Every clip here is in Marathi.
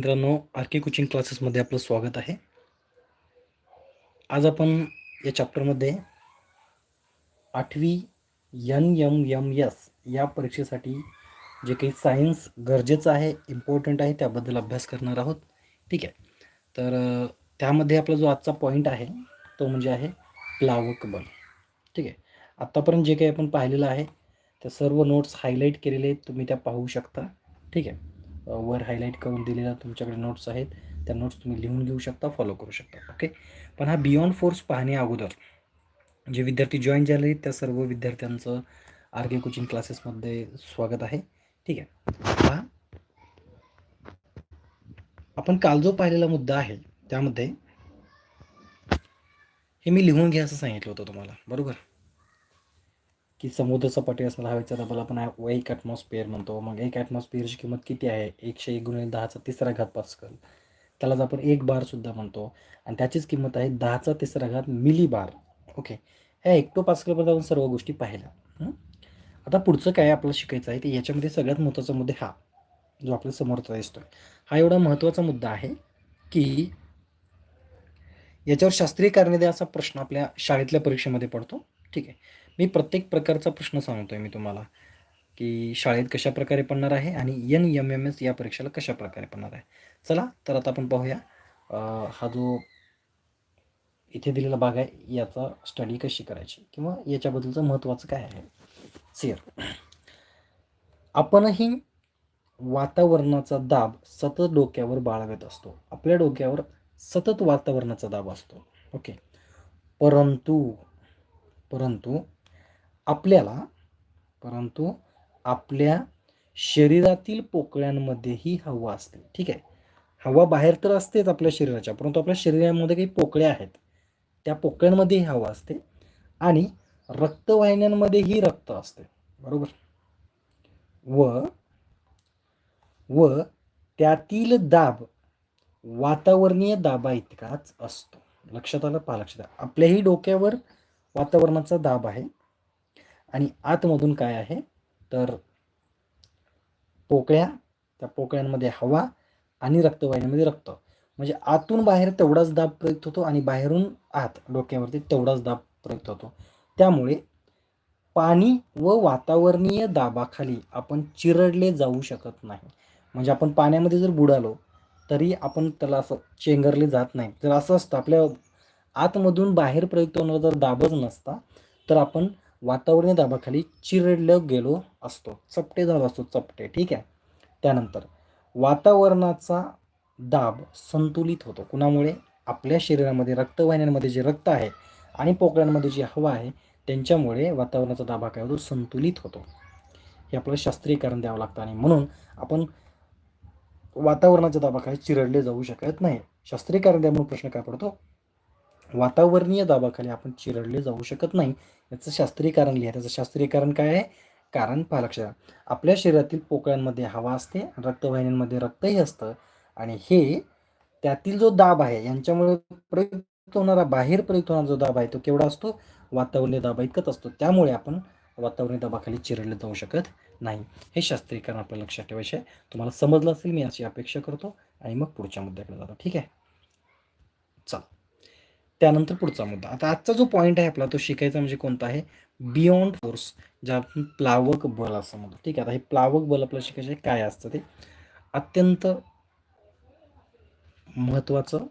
मित्रांनो आर के कोचिंग क्लासेसमध्ये आपलं स्वागत आहे. आज आपण या चॅप्टरमध्ये आठवी एन एम एम एस या परीक्षेसाठी जे काही सायन्स गरजेचं आहे इम्पॉर्टंट आहे त्याबद्दल अभ्यास करणार आहोत. ठीक आहे. तर त्यामध्ये आपला जो आजचा पॉईंट आहे तो म्हणजे आहे प्लावक बल. ठीक आहे. आत्तापर्यंत जे काही आपण पाहिलेलं आहे त्या सर्व नोट्स हायलाईट केलेले आहेत तुम्ही त्या पाहू शकता. ठीक आहे. वर हायलाईट करून दिलेल्या तुमच्याकडे नोट्स आहेत. त्या नोट्स तुम्ही लिहून घेऊ शकता फॉलो करू शकता ओके पण हा बियॉन्ड फोर्स पाहणे अगोदर जे विद्यार्थी जॉईन झाले आहेत त्या सर्व विद्यार्थ्यांचं आरके कोचिंग क्लासेसमध्ये स्वागत आहे. ठीक आहे. हा आपण काल जो पाहिलेला मुद्दा आहे त्यामध्ये हे मी लिहून घ्या असं सांगितलं होतं तुम्हाला. बरोबर? की समुद्र सपाटी असणारा हवेचा दबाव आपण एक ॲटमॉस्फिअर म्हणतो. मग एक ॲटमॉस्फिअरची किंमत किती आहे? एकशे एक गुणिले दहाचा तिसरा घात पास्कल. त्यालाच आपण एक बार सुद्धा म्हणतो. आणि त्याचीच किंमत आहे दहाचा तिसरा घात मिली बार ओके ह्या एकटो पास्कलमध्ये आपण सर्व गोष्टी पाहिल्या. आता पुढचं काय आपल्याला शिकायचं आहे? ते याच्यामध्ये सगळ्यात महत्त्वाचा मुद्दे हा जो आपल्या समोरचा दिसतोय. हा एवढा महत्त्वाचा मुद्दा आहे की याच्यावर शास्त्रीय कारणे द्या असा प्रश्न आपल्या शाळेतल्या परीक्षेमध्ये पडतो. ठीक आहे. मी प्रत्येक प्रकारचा प्रश्न सांगतोय मी तुम्हाला की शाळेत कशा प्रकारे पडणार आहे आणि एन एम एम एस या परीक्षेला कशा प्रकारे पडणार आहे. चला तर आता आपण पाहूया. हा जो इथे दिलेला भाग आहे याचा स्टडी कशी करायची किंवा याच्याबद्दलचं महत्त्वाचं काय आहे? सिअर आपणही वातावरणाचा दाब सतत डोक्यावर बाळगत असतो. आपल्या डोक्यावर सतत वातावरणाचा दाब असतो. ओके परंतु परंतु आपल्याला परंतु आपल्या शरीरातील पोकळ्यांमध्येही हवा असते. ठीक आहे? हवा बाहेर तर असतेच आपल्या शरीराच्या परंतु आपल्या शरीरामध्ये काही पोकळ्या आहेत. त्या पोकळ्यांमध्येही हवा असते आणि रक्तवाहिन्यांमध्येही रक्त असते. बरोबर? व व त्यातील दाब वातावरणीय दाबा इतकाच असतो. लक्षात आलं? पहा लक्षात आलं. आपल्याही डोक्यावर वातावरणाचा दाब आहे. आणि आतमधून काय आहे? तर पोकळ्या त्या पोकळ्यांमध्ये हवा आणि रक्तवाहिन्यामध्ये रक्त. म्हणजे आतून बाहेर तेवढाच दाब प्रयुक्त होतो आणि बाहेरून आत डोक्यावरती तेवढाच दाब प्रयुक्त होतो. त्यामुळे पाणी व वातावरणीय दाबाखाली आपण चिरडले जाऊ शकत नाही. म्हणजे आपण पाण्यामध्ये जर बुडालो तरी आपण त्याला असं चेंगरले जात नाही. जर असं असतं आपल्या आतमधून बाहेर प्रयुक्त होणारा जर दाबच नसता तर आपण वातावरणीय दाबाखाली चिरडलं गेलो असतो. चपटे झालो असतो चपटे. ठीक आहे? त्यानंतर वातावरणाचा दाब संतुलित होतो. कुणामुळे? आपल्या शरीरामध्ये रक्तवाहिन्यांमध्ये जे रक्त आहे आणि पोकळ्यांमध्ये जी हवा आहे त्यांच्यामुळे वातावरणाचा दाबा काय होतो संतुलित होतो. हे आपल्याला शास्त्रीयकरण द्यावं लागतं आणि म्हणून आपण वातावरणाच्या दाबाखाली चिरडले जाऊ शकत नाही. शास्त्रीयकरण द्यामुळे प्रश्न काय पडतो? वातावरणीय दाबाखाली आपण चिरडले जाऊ शकत नाही याचं शास्त्रीय कारण लिहा. त्याचं शास्त्रीय कारण काय आहे? कारण पहा लक्षात आपल्या शरीरातील पोकळ्यांमध्ये हवा असते रक्तवाहिन्यांमध्ये रक्तही असतं आणि हे त्यातील जो दाब आहे यांच्यामुळे प्रयुक्त होणारा बाहेर प्रयुक्त होणारा जो दाब आहे तो केवढा असतो? वातावरणीय दाबा इतकंच असतो. त्यामुळे आपण वातावरणीय दाबाखाली चिरडले जाऊ शकत नाही. हे शास्त्रीय कारण आपल्याला लक्षात ठेवायचे आहे. तुम्हाला समजलं असेल मी अशी अपेक्षा करतो आणि मग पुढच्या मुद्द्याकडे जातो. ठीक आहे? चला. त्यानंतर पुढचा मुद्दा. आता आजचा जो पॉईंट आहे आपला तो शिकायचा म्हणजे कोणता आहे? बियॉन्ड फोर्स ज्या आपण प्लावक बल असं म्हणतो. ठीक आहे आता हे प्लावक बल आपल्याला शिकायचं आहे काय असतं ते? अत्यंत महत्त्वाचं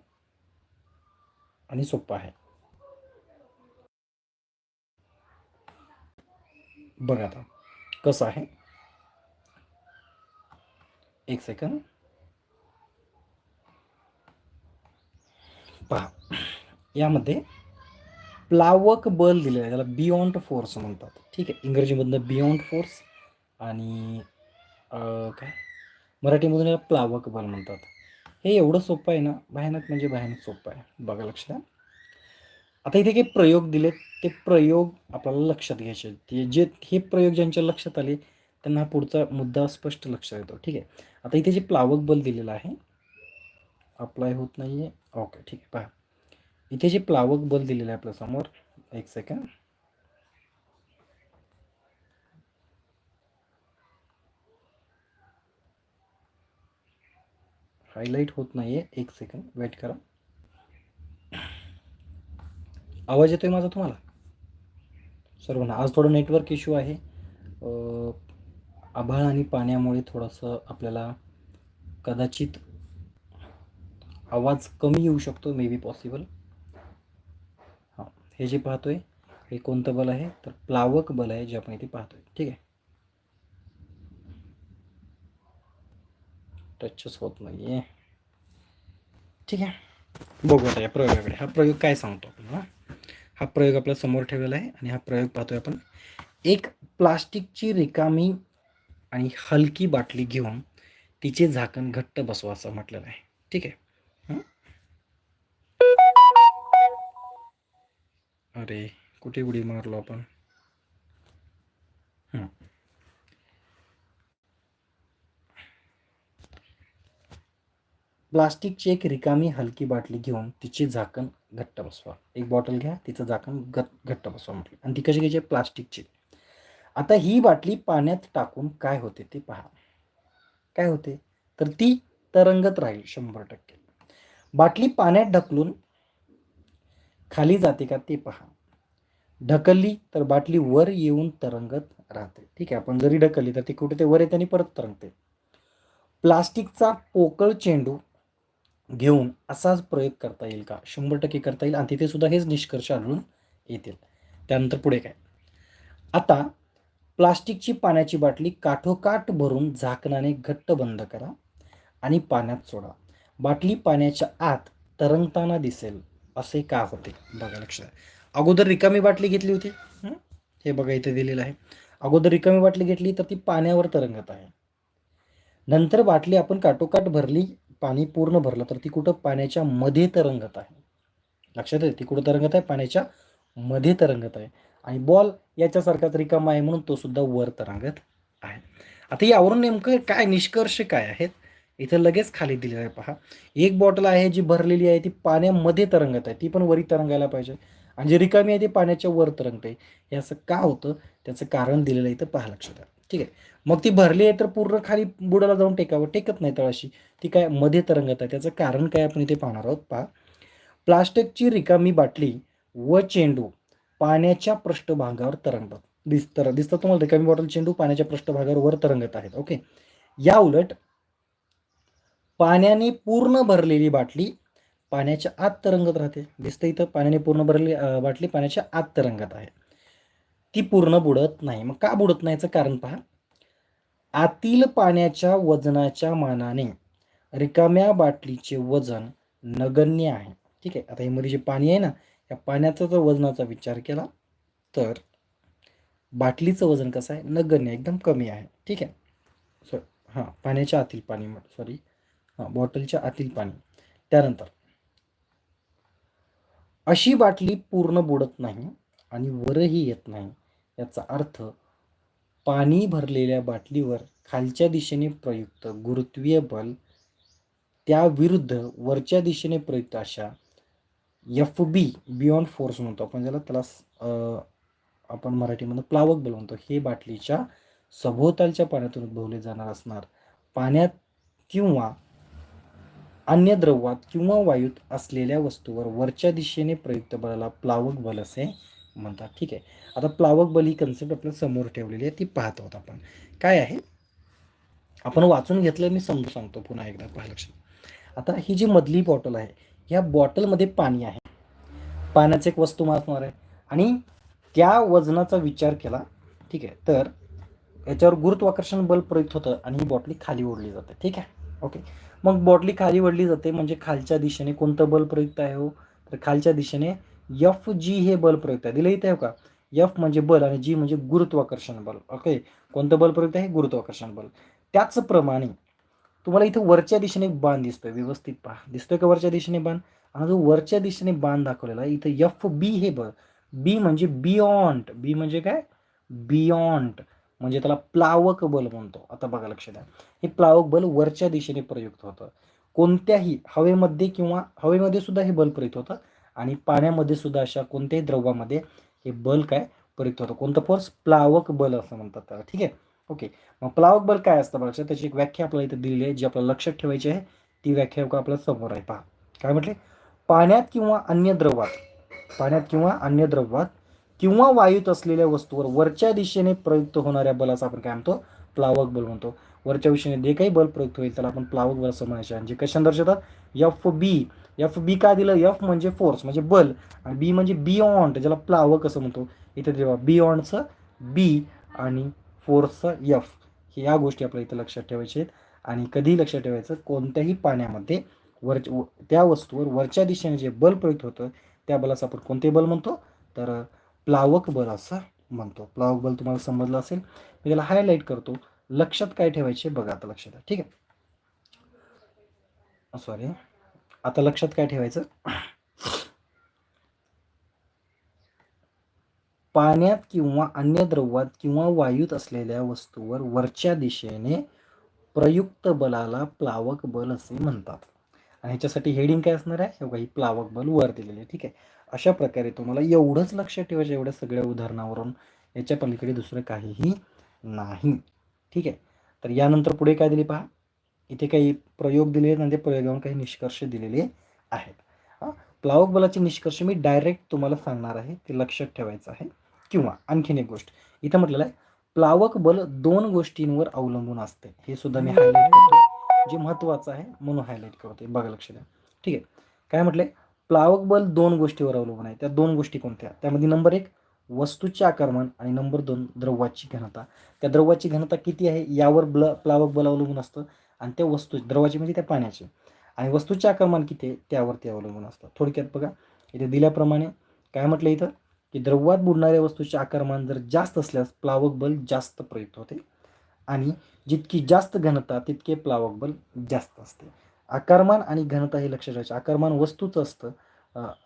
आणि सोपं आहे. बघा आता कसं आहे? एक सेकंद पहा. यामध्ये प्लावक बल दिलेलं आहे त्याला बियॉन्ड फोर्स म्हणतात. ठीक आहे इंग्रजीमधनं बियॉन्ड फोर्स आणि काय? मराठीमधून याला प्लावक बल म्हणतात. हे एवढं सोपं आहे ना भयानक म्हणजे भयानक सोपं आहे. बघा लक्षात द्या. आता इथे काही प्रयोग दिलेत ते प्रयोग आपल्याला लक्षात घ्यायचे ते जे हे प्रयोग ज्यांच्या लक्षात आले त्यांना हा पुढचा मुद्दा स्पष्ट लक्षात येतो. ठीक आहे. आता इथे जे प्लावक बल दिलेलं आहे अप्लाय होत नाही आहे ओके ठीक आहे पहा. इथे जे प्लावक बल दिलेलं आहे आपल्यासमोर एक सेकंड हायलाईट होत नाही आहे एक सेकंड वेट करा. आवाज येतोय माझा तुम्हाला? सर्वांना आज थोडं नेटवर्क इश्यू आहे. आभाळ आणि पाण्यामुळे थोडंसं आपल्याला कदाचित आवाज कमी येऊ शकतो मे बी पॉसिबल हे जे पाहतोय हे कोणतं बल आहे? तर प्लावक बल आहे जे आपण इथे पाहतोय. ठीक आहे? टचच होत नाही आहे ठीक आहे? बघू आता या प्रयोगाकडे. हा प्रयोग काय सांगतो आपण हा प्रयोग आपल्यासमोर ठेवलेला आहे आणि हा प्रयोग पाहतोय आपण. एक प्लास्टिकची रिकामी आणि हलकी बाटली घेऊन तिचे झाकण घट्ट बसवा असं म्हटलेलं आहे. ठीक आहे? अरे कुठे उडी मारलो आपण? प्लास्टिकची एक रिकामी हलकी बाटली घेऊन तिची झाकण घट्ट बसवा. एक बॉटल घ्या तिचं झाकण घट घट्ट बसवा म्हटलं. आणि ती कशी घ्यायची? प्लास्टिकची. आता ही बाटली पाण्यात टाकून काय होते ते पहा. काय होते? तर ती तरंगत राहील शंभर टक्के. बाटली पाण्यात ढकलून खाली जाते का ते पहा. ढकलली तर बाटली वर येऊन तरंगत राहते. ठीक आहे आपण जरी ढकलली तर ती कुठे ते वर येते आणि परत तरंगते. प्लास्टिकचा पोकळ चेंडू घेऊन असाच प्रयोग करता येईल का? शंभर टक्के करता येईल आणि तिथे सुद्धा हेच निष्कर्ष आढळून येतील. त्यानंतर पुढे काय? आता प्लास्टिकची पाण्याची बाटली काठोकाठ भरून झाकणाने घट्ट बंद करा आणि पाण्यात सोडा. बाटली पाण्याच्या आत तरंगताना दिसेल. असे का होते? बघा लक्षात अगोदर रिकामी बाटली घेतली होती. हं? बघा इथे दिलेलं आहे. अगोदर रिकामी बाटली घेतली तर ती पाण्यावर तरंगत आहे. नंतर बाटली आपण काठोकाठ भरली पाणी पूर्ण भरलं तर ती कुठं? पाण्याच्या मध्ये तरंगत आहे. लक्षात आहे? ती कुठं तरंगत आहे? पाण्याच्या मध्ये तरंगत आहे. आणि बॉल याच्यासारखाच रिकामा आहे म्हणून तो सुद्धा वर तरंगत आहे. आता यावरून नेमकं काय निष्कर्ष काय आहेत? इथं लगेच खाली दिलेलं आहे पहा. एक बॉटल आहे जी भरलेली आहे ती पाण्यामध्ये तरंगत आहे. ती पण वरी तरंगायला पाहिजे. आणि जी रिकामी आहे ती पाण्याच्या वर तरंगते हे असं का होतं? त्याचं कारण दिलेलं आहे इथं पहा लक्षात ठीक आहे. मग ती भरली आहे तर पूर्ण खाली बुडाला जाऊन टेकावं. टेकत नाही तळाशी. ती काय मध्ये तरंगत आहे. त्याचं कारण काय आपण इथे पाहणार आहोत पहा. प्लास्टिकची रिकामी बाटली व चेंडू पाण्याच्या पृष्ठभागावर तरंगतात. दिसतं दिसतं तुम्हाला रिकामी बॉटल चेंडू पाण्याच्या पृष्ठभागावर वर तरंगत आहेत. ओके. या उलट पाण्याने पूर्ण भरलेली बाटली पाण्याच्या आत तरंगत राहते. दिसतं इथं पाण्याने पूर्ण भरलेली बाटली पाण्याच्या आत तरंगत आहे. ती पूर्ण बुडत नाही. मग का बुडत नाहीचं कारण पहा. आतील पाण्याच्या वजनाच्या मानाने रिकाम्या बाटलीचे वजन नगण्य आहे. ठीक आहे? आता हे मध्ये जे पाणी आहे ना या पाण्याचा जर वजनाचा विचार केला तर बाटलीचं वजन कसं आहे? नगण्य एकदम कमी आहे. ठीक आहे? सॉ हां पाण्याच्या आतील पाणी सॉरी. हां बॉटलच्या आतील पाणी. त्यानंतर अशी बाटली पूर्ण बुडत नाही आणि वरही येत नाही याचा अर्थ पाणी भरलेल्या बाटलीवर खालच्या दिशेने प्रयुक्त गुरुत्वीय बल त्याविरुद्ध वरच्या दिशेने प्रयुक्त अशा एफ बी बियॉन्ड फोर्स म्हणतो आपण ज्याला त्याला आपण मराठीमध्ये प्लावक बल म्हणतो. हे बाटलीच्या सभोवतालच्या पाण्यातून उद्भवले जाणार असणार पाण्यात किंवा अन्य द्रवात किंवा वायूत असलेल्या वस्तूवर वरच्या दिशेने प्रयुक्त बलाला प्लावक बल असे म्हणतात. ठीक आहे. आता प्लावक बल ही कन्सेप्ट आपल्यासमोर ठेवलेली आहे. ती पाहत आहोत आपण. काय आहे? आपण वाचून घेतलं मी समजून सांगतो पुन्हा एकदा पहा लक्षात. आता ही जी मधली बॉटल आहे ह्या बॉटलमध्ये पाणी आहे. पाण्याचं एक वस्तू असणार आहे. आणि त्या वजनाचा विचार केला ठीक आहे. तर याच्यावर गुरुत्वाकर्षण बल प्रयुक्त होतं आणि ही बॉटली खाली ओढली जाते. ठीक आहे? ओके मग बॉटली खाली ओढली जाते म्हणजे खालच्या दिशेने कोणतं बल प्रयुक्त आहे हो? तर खालच्या दिशेने यफ जी हे बल प्रयुक्त आहे. दिलं इथे आहे हो का? यफ म्हणजे बल आणि जी म्हणजे गुरुत्वाकर्षण बल. ओके कोणतं बल प्रयुक्त आहे? गुरुत्वाकर्षण बल. त्याचप्रमाणे तुम्हाला इथं वरच्या दिशेने एक बाण दिसतोय. व्यवस्थित पहा. दिसतोय का वरच्या दिशेने बाण? आणि जो वरच्या दिशेने बाण दाखवलेला आहे इथं यफ बी हे बल. बी म्हणजे बियॉन्ड बी म्हणजे काय? बियॉन्ड म्हणजे त्याला प्लावक बल म्हणतो. आता बघा लक्षात द्या. हे प्लावक बल वरच्या दिशेने प्रयुक्त होतं. कोणत्याही हवेमध्ये किंवा हवेमध्ये सुद्धा हे बल प्रयुक्त होतं आणि पाण्यामध्ये सुद्धा अशा कोणत्याही द्रवामध्ये हे बल काय प्रयुक्त होतं. कोणतं फोर्स प्लावक बल असं म्हणतात त्याला. ठीक आहे? ओके. मग प्लावक बल काय असतं बघा. त्याची एक व्याख्या आपल्याला इथे दिलेली आहे. जी आपल्याला लक्षात ठेवायची आहे. ती व्याख्या का आपल्यासमोर आहे. पहा. काय म्हटले? पाण्यात किंवा अन्य द्रवात पाण्यात किंवा अन्य द्रवात किंवा वायूत असलेल्या वस्तूवर वरच्या दिशेने प्रयुक्त होणाऱ्या बलाचा आपण काय म्हणतो? प्लावक बल म्हणतो. वरच्या दिशेने जे काही बल प्रयुक्त होईल त्याला आपण प्लावक बल असं म्हणायचे. आणि जे कशाने दर्शवतात एफ बी एफ बी काय दिलं? एफ म्हणजे फोर्स म्हणजे बल. आणि बी म्हणजे बियॉन्ड ज्याला प्लावक असं म्हणतो. इथे तेव्हा बियॉन्डचं बी आणि फोर्सचं एफ हे या गोष्टी आपल्या इथं लक्षात ठेवायच्या आहेत आणि कधीही लक्षात ठेवायचं कोणत्याही पाण्यामध्ये वर त्या वस्तूवर वरच्या दिशेने जे बल प्रयुक्त होतं त्या बलाचं आपण कोणते बल म्हणतो? तर प्लावक बल असं म्हणतो. प्लावक बल तुम्हाला समजलं असेल. मी त्याला हायलाईट करतो. लक्षात काय ठेवायचे बघा आता लक्षात ठीक आहे? सॉरी आता लक्षात काय ठेवायचं? पाण्यात किंवा अन्य द्रवात किंवा वायूत असलेल्या वस्तूवर वरच्या दिशेने प्रयुक्त बलाला प्लावक बल असे म्हणतात. आणि ह्याच्यासाठी हेडिंग काय असणार आहे? हे प्लावक बल वर दिलेले ठीक आहे? अशा प्रकारे तुम्हाला एवढंच लक्षात ठेवायचं एवढ्या सगळ्या उदाहरणावरून. याच्या पलीकडे दुसरं काहीही नाही. ठीक आहे? तर यानंतर पुढे काय दिले पहा? इथे काही प्रयोग दिले आहेत आणि ते प्रयोगावर काही निष्कर्ष दिलेले आहेत. हां? प्लावक बलाचे निष्कर्ष मी डायरेक्ट तुम्हाला सांगणार आहे. ते लक्षात ठेवायचं आहे. किंवा आणखीन एक गोष्ट. इथं म्हटलेलं आहे प्लावक बल दोन गोष्टींवर अवलंबून असते. हे सुद्धा मी हायलाईट करतो जे महत्त्वाचं आहे म्हणून हायलाईट करते बघा लक्ष द्या. ठीक आहे? काय म्हटलंय? प्लावक बल दोन गोष्टीवर अवलंबून आहे. त्या दोन गोष्टी कोणत्या? त्यामध्ये नंबर एक वस्तूचे आकारमान आणि नंबर दोन द्रवाची घनता. त्या द्रवाची घनता किती आहे? यावर ब्ल प्लावक बल अवलंबून असतं. आणि त्या वस्तू द्रवाची म्हणजे त्या पाण्याची. आणि वस्तूचे आकारमान किती आहे? त्यावरती अवलंबून असतं. थोडक्यात बघा. इथे दिल्याप्रमाणे काय म्हटलं इथं? की द्रवात बुडणाऱ्या वस्तूचे आकारमान जर जास्त असल्यास प्लावक बल जास्त प्रयुक्त होते. आणि जितकी जास्त घनता तितके प्लावक बल जास्त असते. आकारमान आणि घनता हे लक्षात ठेवायचे. आकारमान वस्तूचं असतं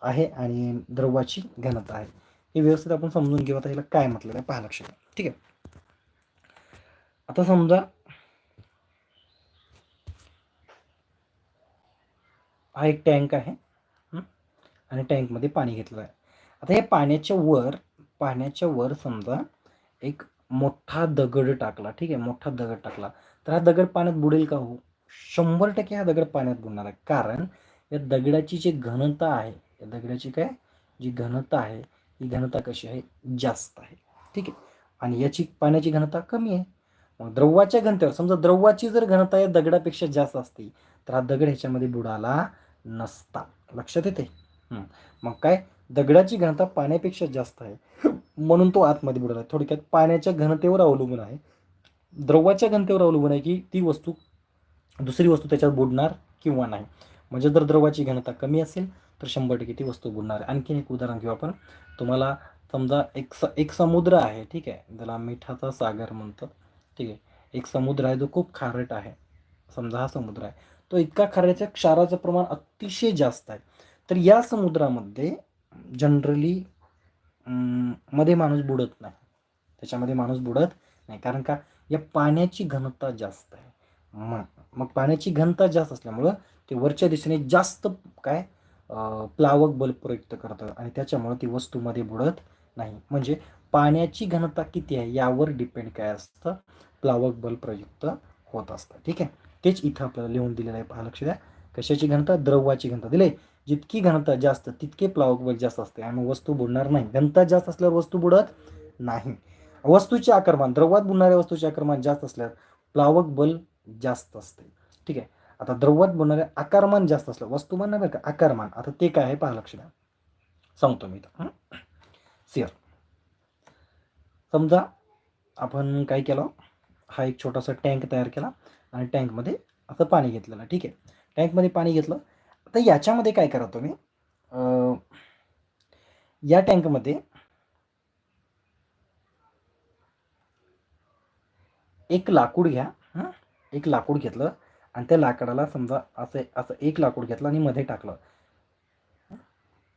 आहे आणि द्रवाची घनता आहे. हे व्यवस्थित आपण समजून घेऊ. आता ह्याला काय म्हटलेलं आहे? पहा लक्षात. ठीक आहे. आता समजा हा एक टँक आहे आणि टँकमध्ये पाणी घेतलं आहे. आता या पाण्याच्या वर पाण्याच्या वर समजा एक मोठा दगड टाकला. ठीक आहे मोठा दगड टाकला. तर हा दगड पाण्यात बुडेल का हो? शंभर टक्के हा दगड पाण्यात बुडणार आहे. कारण या दगडाची जी घनता आहे या दगडाची काय? जी घनता आहे ही घनता कशी आहे? जास्त आहे. ठीक आहे? आणि याची पाण्याची घनता कमी आहे. मग द्रवाच्या घनतेवर समजा द्रवाची जर घनता या दगडापेक्षा जास्त असती तर हा दगड ह्याच्यामध्ये बुडाला नसता. लक्षात येते मग काय? दगडाची घनता पाण्यापेक्षा जास्त आहे. म्हणून तो आतमध्ये बुडाला. आहे थोडक्यात पाण्याच्या घनतेवर अवलंबून आहे. द्रवाच्या घनतेवर अवलंबून आहे की ती वस्तू दुसरी वस्तू त्याच्यात बुडणार किंवा नाही? म्हणजे जर द्रवाची घनता कमी असेल तर शंभर टक्के ती वस्तू बुडणार. आहे आणखीन एक उदाहरण घेऊ आपण. तुम्हाला समजा एक स एक समुद्र आहे ठीक आहे? ज्याला मिठाचा सागर म्हणतात ठीक आहे? एक समुद्र आहे जो खूप खारट आहे. समजा हा समुद्र आहे. तो इतका खाऱ्याच्या क्षाराचं प्रमाण अतिशय जास्त आहे. तर या समुद्रामध्ये जनरली मध्ये माणूस बुडत नाही. त्याच्यामध्ये माणूस बुडत नाही. कारण का? या पाण्याची घनता जास्त आहे. मग मग पाण्याची घनता जास्त असल्यामुळं ते वरच्या दिशेने जास्त काय प्लावक बल प्रयुक्त करतं आणि त्याच्यामुळं ती वस्तूमध्ये बुडत नाही. म्हणजे पाण्याची घनता किती आहे यावर डिपेंड काय असतं? प्लावक बल प्रयुक्त होत असतं. ठीक आहे? तेच इथं आपल्याला लिहून दिलेलं आहे. पहा लक्ष द्या. कशाची घनता? द्रवाची घनता. दिले जितकी घनता जास्त तितके प्लावक बल जास्त असते आणि वस्तू बुडणार नाही. घनता जास्त असल्यावर वस्तू बुडत नाही. वस्तूचे आकारमान द्रवात बुडणाऱ्या वस्तूचे आकारमान जास्त असल्यास प्लावक बल जास्त असते ठीक आहे? आता द्रवत बुडणारे आकारमान जास्त असलं वस्तुमान नाही बरं का आकारमान. आता ते काय आहे? पहा लक्ष द्या सांगतो मी इथं. सिअर समजा आपण काय केलं? हा एक छोटासा टँक तयार केला आणि टँकमध्ये असं पाणी घेतलेलं ठीक आहे? टँकमध्ये पाणी घेतलं. आता याच्यामध्ये काय करा तुम्ही? या टँकमध्ये एक लाकूड घ्या. एक लाकूड घेतलं आणि त्या लाकडाला समजा असं असं एक लाकूड घेतलं आणि मध्ये टाकलं.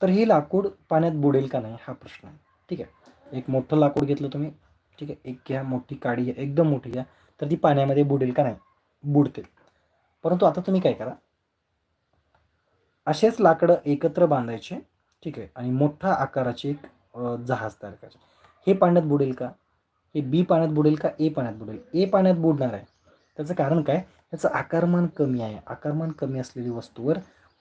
तर हे लाकूड पाण्यात बुडेल का नाही हा प्रश्न आहे. ठीक आहे? एक मोठं लाकूड घेतलं तुम्ही. ठीक आहे? एक घ्या मोठी काडी घ्या एकदम मोठी घ्या तर ती पाण्यामध्ये बुडेल का नाही? बुडते परंतु आता तुम्ही काय करा? असेच लाकडं एकत्र बांधायचे. ठीक आहे? आणि मोठा आकाराचे एक जहाज तयार करायचे. हे पाण्यात बुडेल का? हे बी पाण्यात बुडेल का? ए पाण्यात बुडेल. ए पाण्यात बुडणार आहे. त्याचं कारण काय? याचं आकारमान कमी आहे. आकारमान कमी असलेली वस्तूवर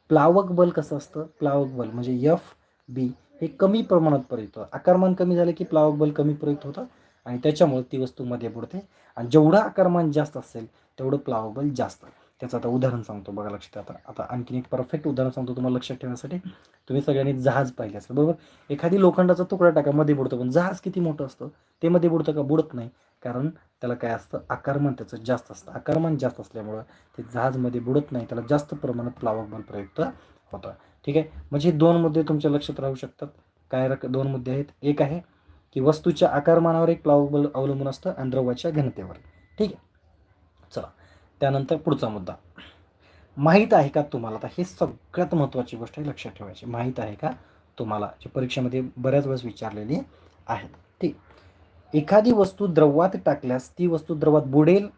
प्लावक बल कसं असतं? प्लावक बल म्हणजे यफ बी हे कमी प्रमाणात प्रयुक्त होतं. आकारमान कमी झालं की प्लावक बल कमी प्रयुक्त होतं आणि त्याच्यामुळे ती वस्तू मध्ये बुडते. आणि जेवढं आकारमान जास्त असेल तेवढं प्लावक बल जास्त. त्याचं आता उदाहरण सांगतो बघा लक्षात आता. आता आणखीन एक परफेक्ट उदाहरण सांगतो तुम्हाला लक्षात ठेवण्यासाठी. तुम्ही सगळ्यांनी जहाज पाहिले असेल बरोबर? एखादी लोखंडाचा तुकडा टाका मध्ये बुडतो. पण जहाज किती मोठं असतं? ते मध्ये बुडतं का? बुडत नाही. कारण त्याला काय असतं आकारमान त्याचं जास्त असतं. आकारमान जास्त असल्यामुळं ते जहाजमध्ये बुडत नाही त्याला जास्त प्रमाणात प्लावक बल प्रयुक्त होतं. ठीक आहे? म्हणजे हे दोन मुद्दे तुमच्या लक्षात राहू शकतात. काय रक दोन मुद्दे आहेत. एक आहे की वस्तूच्या आकारमानावर एक प्लावक बल अवलंबून असतं आणि द्रवाच्या घनतेवर. ठीक आहे? चला. त्यानंतर पुढचा मुद्दा. माहीत आहे का तुम्हाला? आता हे सगळ्यात महत्त्वाची गोष्ट आहे लक्षात ठेवायची. माहीत आहे का तुम्हाला? जे परीक्षेमध्ये बऱ्याच वेळेस विचारलेली आहेत. ठीक. एखादी वस्तू द्रवात टाकल्यास ती वस्तू द्रवात बुडेल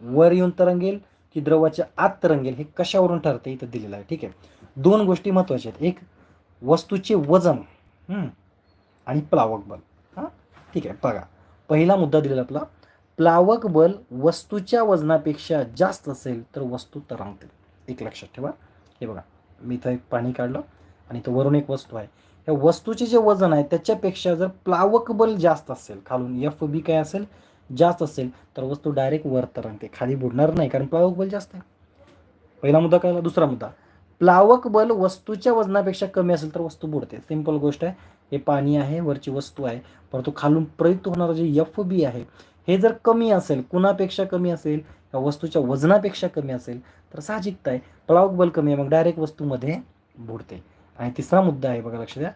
वर येऊन तरंगेल की द्रवाच्या आत तरंगेल हे कशावरून ठरते इथं दिलेलं आहे. ठीक आहे? दोन गोष्टी महत्त्वाच्या आहेत. एक वस्तूचे वजन आणि प्लावक बल. हां? ठीक आहे बघा. पहिला मुद्दा दिलेला आपला प्लावक बल वस्तूच्या वजनापेक्षा जास्त असेल तर वस्तू तरंगते एक लक्षात ठेवा. हे बघा मी इथं एक पाणी काढलं आणि इथं वरून एक वस्तू आहे. या वस्तूचे जे वजन आहे त्याच्यापेक्षा जर प्लावक बल जास्त असेल खालून एफ बी काय असेल जास्त असेल तर वस्तू डायरेक्ट वर तरंगते खाली बुडणार नाही कारण प्लावक बल जास्त आहे. पहिला मुद्दा कळला दुसरा मुद्दा. प्लावक बल वस्तूच्या वजनापेक्षा कमी असेल तर वस्तू बुडते. सिंपल गोष्ट आहे. हे पाणी आहे वरची वस्तू आहे परंतु खालून प्रयुक्त होणारं जे एफ बी आहे हे जर कमी असेल कुणापेक्षा कमी असेल या वस्तूच्या वजनापेक्षा कमी असेल तर साहजिकता आहे. प्लावक बल कमी आहे मग डायरेक्ट वस्तूमध्ये बुडते. आणि तिसरा मुद्दा आहे बघा लक्ष द्या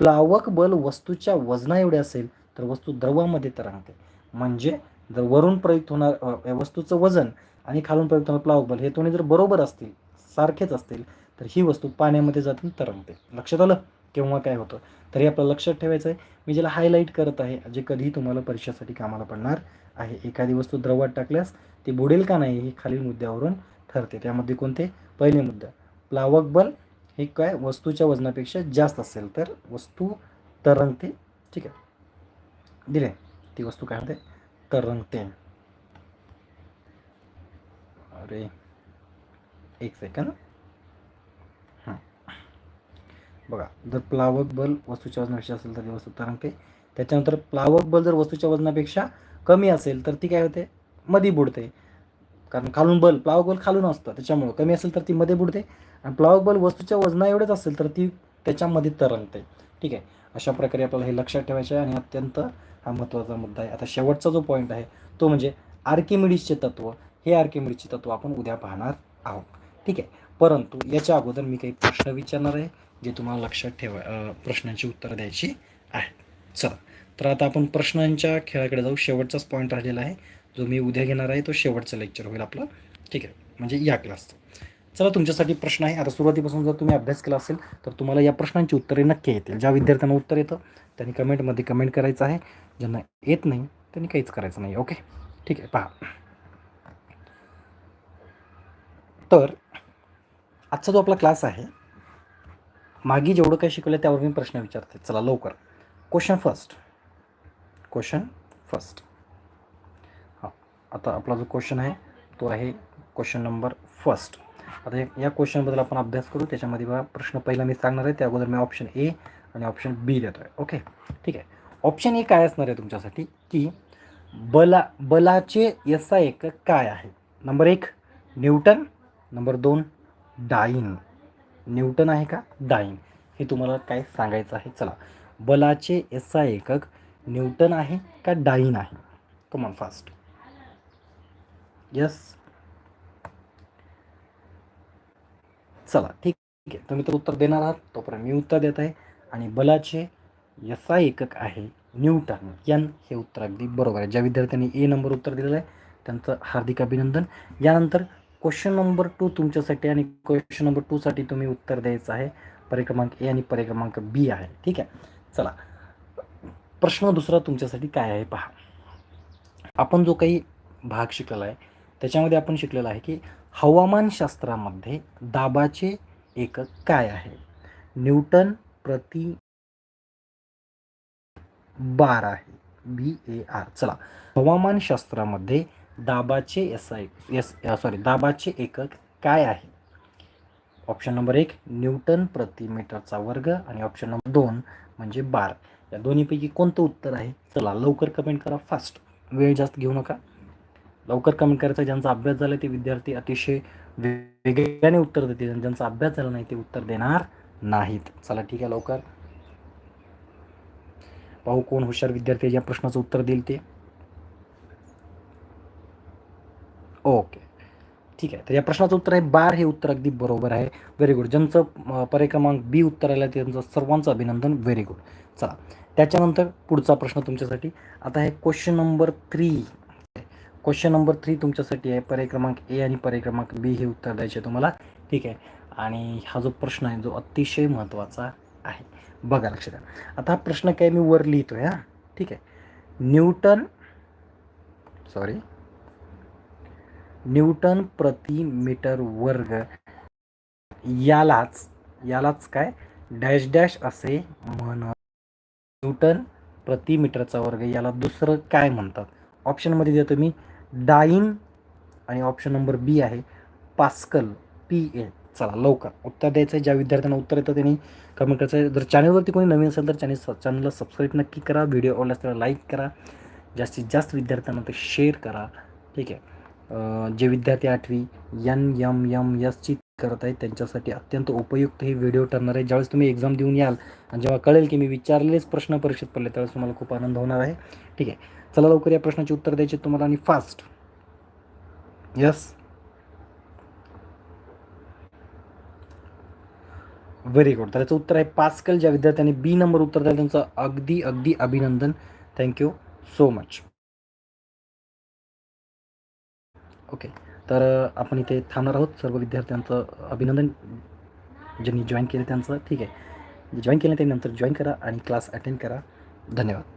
प्लावक बल वस्तूच्या वजना एवढे असेल तर वस्तू द्रवामध्ये तरंगते म्हणजे जर वरून प्रयुक्त होणार या वस्तूचं वजन आणि खालून प्रयुक्त होणार प्लावक बल हे दोन्ही जर बरोबर असतील सारखेच असतील तर ही वस्तू पाण्यामध्ये जातून तरंगते लक्षात आलं? केव्हा काय होतं? तरी आपल्याला लक्षात ठेवायचं आहे. मी ज्याला हायलाईट करत आहे जे कधीही तुम्हाला परीक्षेसाठी कामाला पडणार आहे. एखादी वस्तू द्रवात टाकल्यास ती बुडेल का नाही हे खालील मुद्द्यावरून ठरते. त्यामध्ये कोणते? पहिले मुद्दा प्लावक बल हे काय वस्तूच्या वजनापेक्षा जास्त असेल तर वस्तू तरंगते. ठीक आहे. दिले. ती वस्तू काय होते तरंगते. अरे एक सेकंद हां. बघा जर प्लावक बल वस्तूच्या वजनापेक्षा असेल तर ती वस्तू तरंगते. त्याच्यानंतर प्लावक बल जर वस्तूच्या वजनापेक्षा कमी असेल तर ती काय होते? मध्ये बुडते. कारण खालून बल प्लावक बल खालून असतं त्याच्यामुळं. कमी असेल तर ती मध्ये बुडते आणि प्लावक बल वस्तूच्या वजना एवढेच असेल तर ती त्याच्यामध्ये तरंगते. ठीक आहे? अशा प्रकारे आपल्याला हे लक्षात ठेवायचं आहे आणि अत्यंत हा महत्त्वाचा मुद्दा आहे. आता शेवटचा जो पॉईंट आहे तो म्हणजे आर्किमिडीजचे तत्व. हे आर्किमिडीजचे तत्व आपण उद्या पाहणार आहोत. ठीक आहे? परंतु याच्या अगोदर मी काही प्रश्न विचारणार आहे जे तुम्हाला लक्षात ठेवा प्रश्नांची उत्तरं द्यायची आहेत. चला. तर आता आपण प्रश्नांच्या खेळाकडे जाऊ. शेवटचाच पॉईंट राहिलेला आहे. जो मी उद्या घेणार आहे तो शेवटचं लेक्चर होईल आपलं. ठीक आहे? म्हणजे या क्लासचं चला तुमच्यासाठी प्रश्न आहे. आता सुरुवातीपासून जर तुम्ही अभ्यास केला असेल तर तुम्हाला या प्रश्नांची उत्तरे नक्की येतील. ज्या विद्यार्थ्यांना उत्तर येतं त्यांनी कमेंटमध्ये कमेंट करायचं आहे. ज्यांना येत नाही त्यांनी काहीच करायचं नाही. ओके ठीक आहे पहा. तर आजचा जो आपला क्लास आहे मागे जेवढं काही शिकवलं त्यावर मी प्रश्न विचारते. चला लवकर. क्वेश्चन फर्स्ट क्वेश्चन फर्स्ट आता आपला जो क्वेश्चन आहे तो आहे क्वेश्चन नंबर फर्स्ट आता या- क्वेश्चनबद्दल आपण अभ्यास करू त्याच्यामध्ये बघा प्रश्न पहिला मी सांगणार आहे त्या अगोदर मी ऑप्शन ए आणि ऑप्शन बी देतो आहे ओके ठीक आहे. ऑप्शन ए काय असणार आहे तुमच्यासाठी? की बला बलाचे एसा एकक काय आहे? नंबर एक न्यूटन. नंबर दोन डाईन. न्यूटन आहे का? डाईन. हे तुम्हाला काय सांगायचं आहे? चला. बलाचे एसा एकक न्यूटन आहे का डाईन आहे? कमॉन फास्ट यस चला ठीक आहे. तुम्ही तर उत्तर देणार आहात. तोपर्यंत मी उत्तर देत आहे. आणि बलाचे यसा एकक आहे न्यूटन. यन हे उत्तर अगदी बरोबर आहे. ज्या विद्यार्थ्यांनी ए नंबर उत्तर दिलेलं आहे त्यांचं हार्दिक अभिनंदन. यानंतर क्वेश्चन नंबर टू तुमच्यासाठी आणि क्वेश्चन नंबर टूसाठी तुम्ही उत्तर द्यायचं आहे. परिक्रमांक ए आणि परिक्रमांक बी आहे. ठीक आहे? चला. प्रश्न दुसरा तुमच्यासाठी काय आहे? पहा. आपण जो काही भाग शिकलेला आहे त्याच्यामध्ये आपण शिकलेलं आहे की हवामानशास्त्रामध्ये दाबाचे एकक काय आहे? न्यूटन प्रति बार आहे. बी ए आर चला. हवामानशास्त्रामध्ये दाबाचे एस आय एस सॉरी दाबाचे एकक काय आहे? ऑप्शन नंबर एक न्यूटन प्रति मीटरचा वर्ग आणि ऑप्शन नंबर दोन म्हणजे बार. या दोन्हीपैकी कोणतं उत्तर आहे? चला लवकर कमेंट करा फास्ट वेळ जास्त घेऊ नका. लवकर कमेंट करायचं. ज्यांचा अभ्यास झाला ते विद्यार्थी अतिशय वेगळ्याने उत्तर देतील ज्यांचा अभ्यास झाला नाही ते उत्तर देणार नाहीत. चला ठीक आहे लवकर. पाहू कोण हुशार विद्यार्थी या प्रश्नाचं उत्तर देईल ते. ओके ठीक आहे. तर या प्रश्नाचं उत्तर आहे बार हे उत्तर अगदी बरोबर आहे. व्हेरी गुड ज्यांचं परिक्रमांक बी उत्तर आलं त्यांचं सर्वांचं अभिनंदन. व्हेरी गुड चला. त्याच्यानंतर पुढचा प्रश्न तुमच्यासाठी. आता आहे question number three question number three तुमच्यासाठी आहे. पर्याय क्रमांक ए आणि पर्याय क्रमांक बी हे उत्तर द्यायचे तुम्हाला. ठीक आहे. आणि हा जो प्रश्न आहे जो अतिशय महत्त्वाचा आहे. बघा लक्ष द्या आता हा प्रश्न काय मी वर लिहितो आहे हां. ठीक आहे. न्यूटन सॉरी न्यूटन प्रति मीटर वर्ग यालाच यालाच काय? डॅश डॅश असे म्हण न्यूटन प्रति मीटरचा वर्ग याला दुसरं काय म्हणतात? ऑप्शनमध्ये देतो मी डाईन आणि ऑप्शन नंबर बी आहे पास्कल पी ए. चला लवकर. उत्तर द्यायचं आहे. ज्या विद्यार्थ्यांना उत्तर येतं त्यांनी कमेंट करायचं आहे. जर चॅनलवरती कोणी नवीन असेल तर चॅनल चॅनलला सबस्क्राईब नक्की करा. व्हिडिओ आवडल्यास त्याला लाईक करा. जास्तीत जास्त विद्यार्थ्यांना ते शेअर करा. ठीक आहे? जे विद्यार्थी आठवी एन यम यम एसची करत आहेत त्यांच्यासाठी अत्यंत उपयुक्त हे व्हिडिओ ठरणार आहे. ज्यावेळेस तुम्ही एक्झाम देऊन याल आणि जेव्हा कळेल की मी विचारलेच प्रश्न परीक्षेत पडले त्यावेळेस तुम्हाला खूप आनंद होणार आहे. ठीक आहे? चला लवकर या प्रश्नाचे उत्तर द्यायचे तुम्हाला आणि फास्ट यस व्हेरी गुड त्याचं उत्तर आहे पास्कल ज्या विद्यार्थ्यांनी बी नंबर उत्तर द्याल त्यांचं अगदी अगदी अभिनंदन. थँक्यू सो मच ओके तर आपण इथे थांबणार आहोत. सर्व विद्यार्थ्यांचं अभिनंदन. ज्यांनी जॉईन केलं त्यांचं ठीक आहे. जॉईन केलं ते नंतर जॉईन करा आणि क्लास अटेंड करा. धन्यवाद.